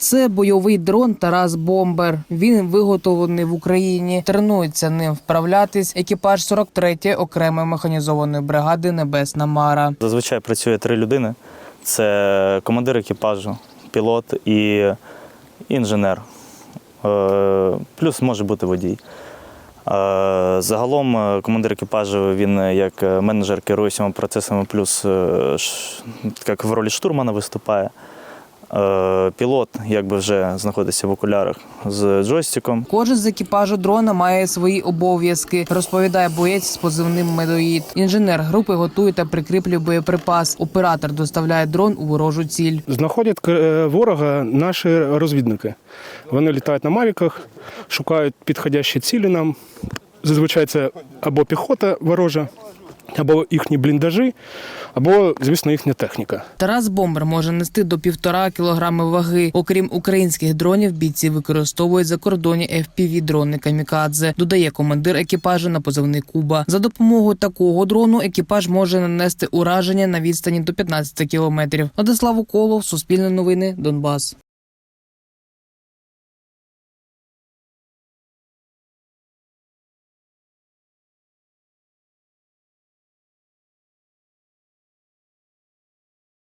Це бойовий дрон Тарас Бомбер. Він виготовлений в Україні. Тренується ним вправлятись екіпаж 43-ї окремої механізованої бригади Небесна Мара. Зазвичай працює три людини: це командир екіпажу, пілот і інженер. Е, Плюс може бути водій. Е, Загалом е, командир екіпажу він як менеджер керує всіма процесами, плюс як в ролі штурмана виступає. Е, Пілот якби вже знаходиться в окулярах з джойстиком. Кожен з екіпажу дрона має свої обов'язки, розповідає боєць з позивним медоїд. Інженер групи готує та прикріплює боєприпас. Оператор доставляє дрон у ворожу ціль. Знаходять е, ворога наші розвідники. Вони літають на мавіках, шукають підходящі цілі нам. Зазвичай це або піхота ворожа, або їхні бліндажі, або, звісно, їхня техніка. Тарас Бомбер може нести до півтора кілограми ваги. Окрім українських дронів, бійці використовують закордонні fpv дрони камікадзе. Додає командир екіпажу на позивний Куба. За допомогою такого дрону екіпаж може нанести ураження на відстані до 15 кілометрів. Владислав Уколов, Суспільне новини, Донбас.